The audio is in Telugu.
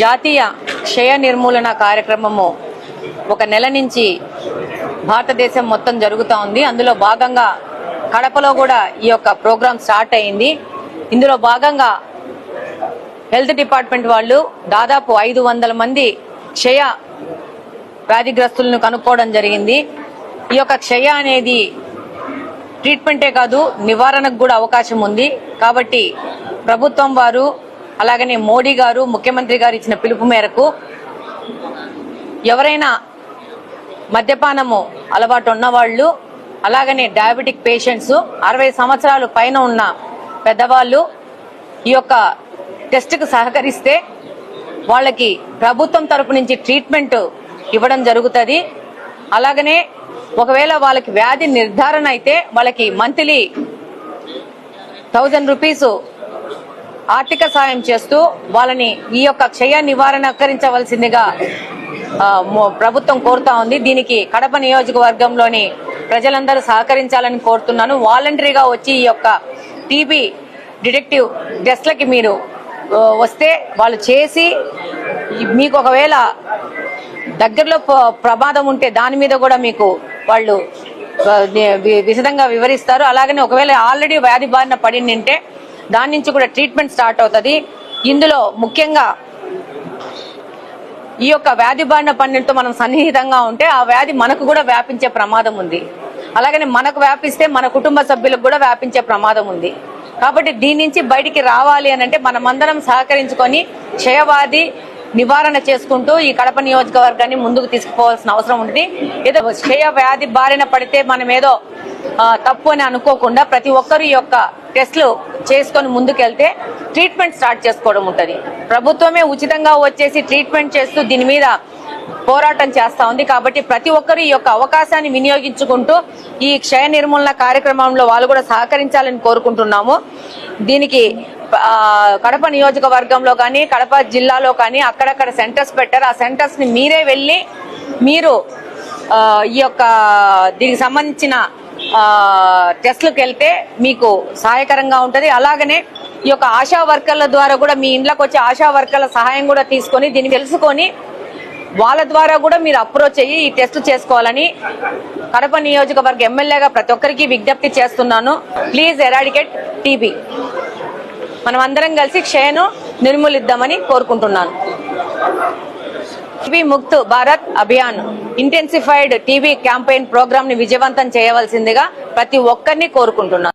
జాతీయ క్షయ నిర్మూలన కార్యక్రమము ఒక నెల నుంచి భారతదేశం మొత్తం జరుగుతూ ఉంది. అందులో భాగంగా కడపలో కూడా ఈ యొక్క ప్రోగ్రాం స్టార్ట్ అయింది. ఇందులో భాగంగా హెల్త్ డిపార్ట్మెంట్ వాళ్ళు దాదాపు ఐదు వందల మంది క్షయ వ్యాధిగ్రస్తులను కనుక్కోవడం జరిగింది. ఈ యొక్క క్షయ అనేది ట్రీట్మెంటే కాదు నివారణకు కూడా అవకాశం ఉంది. కాబట్టి ప్రభుత్వం వారు అలాగనే మోడీ గారు ముఖ్యమంత్రి గారు ఇచ్చిన పిలుపు మేరకు ఎవరైనా మద్యపానము అలవాటు ఉన్నవాళ్ళు అలాగనే డయాబెటిక్ పేషెంట్స్ అరవై సంవత్సరాలు పైన ఉన్న పెద్దవాళ్ళు ఈ యొక్క టెస్ట్కు సహకరిస్తే వాళ్ళకి ప్రభుత్వం తరపు నుంచి ట్రీట్మెంట్ ఇవ్వడం జరుగుతుంది. అలాగనే ఒకవేళ వాళ్ళకి వ్యాధి నిర్ధారణ అయితే వాళ్ళకి మంత్లీ థౌజండ్ రూపీస్ ఆర్థిక సాయం చేస్తూ వాళ్ళని ఈ యొక్క క్షయ నివారణకరించవలసిందిగా ఆ, ప్రభుత్వం కోరుతా ఉంది. దీనికి కడప నియోజకవర్గంలోని ప్రజలందరూ సహకరించాలని కోరుతున్నాను. వాలంటరీగా వచ్చి ఈ యొక్క టీబీ డిటెక్టివ్ డెస్క్లకి మీరు వస్తే వాళ్ళు చేసి మీకు ఒకవేళ దగ్గరలో ప్రమాదం ఉంటే దాని మీద కూడా మీకు వాళ్ళు విశదంగా వివరిస్తారు. అలాగనే ఒకవేళ ఆల్రెడీ వ్యాధి బారిన పడి ఉంటే దాని నుంచి కూడా ట్రీట్మెంట్ స్టార్ట్ అవుతుంది. ఇందులో ముఖ్యంగా ఈ యొక్క వ్యాధి బారిన పడినతో మనం సన్నిహితంగా ఉంటే ఆ వ్యాధి మనకు కూడా వ్యాపించే ప్రమాదం ఉంది. అలాగనే మనకు వ్యాపిస్తే మన కుటుంబ సభ్యులకు కూడా వ్యాపించే ప్రమాదం ఉంది. కాబట్టి దీని నుంచి బయటికి రావాలి అని అంటే మనమందరం సహకరించుకొని క్షయవాది నివారణ చేసుకుంటూ ఈ కడప నియోజకవర్గాన్ని ముందుకు తీసుకుపోవాల్సిన అవసరం ఉంది. ఏదో క్షయ వ్యాధి బారిన పడితే మనం ఏదో తప్పు అని అనుకోకుండా ప్రతి ఒక్కరు ఈ యొక్క టెస్ట్లు చేసుకొని ముందుకెళ్తే ట్రీట్మెంట్ స్టార్ట్ చేసుకోవడం ఉంటుంది. ప్రభుత్వమే ఉచితంగా వచ్చేసి ట్రీట్మెంట్ చేస్తూ దీని మీద పోరాటం చేస్తా ఉంది. కాబట్టి ప్రతి ఒక్కరు ఈ యొక్క అవకాశాన్ని వినియోగించుకుంటూ ఈ క్షయ నిర్మూలన కార్యక్రమంలో వాళ్ళు కూడా సహకరించాలని కోరుకుంటున్నాము. దీనికి కడప నియోజకవర్గంలో కానీ కడప జిల్లాలో కానీ అక్కడక్కడ సెంటర్స్ పెట్టారు. ఆ సెంటర్స్ని మీరే వెళ్ళి మీరు ఈ యొక్క దీనికి సంబంధించిన టెస్ట్లకు వెళ్తే మీకు సహాయకరంగా ఉంటుంది. అలాగనే ఈ యొక్క ఆశా వర్కర్ల ద్వారా కూడా మీ ఇంట్లోకి వచ్చే ఆశా వర్కర్ల సహాయం కూడా తీసుకొని దీన్ని తెలుసుకొని వాళ్ళ ద్వారా కూడా మీరు అప్రోచ్ అయ్యి ఈ టెస్ట్ చేసుకోవాలని కడప నియోజకవర్గ ఎమ్మెల్యేగా ప్రతి ఒక్కరికి విజ్ఞప్తి చేస్తున్నాను. ప్లీజ్ ఎరాడికేట్ టీబీ మనం అందరం కలిసి క్షయను నిర్మూలిద్దామని కోరుకుంటున్నాను. TB Mukt Bharat Abhiyan intensified TB campaign ప్రోగ్రామ్ని విజయవంతం చేయవలసిందిగా ప్రతి ఒక్కరిని కోరుకుంటున్నాను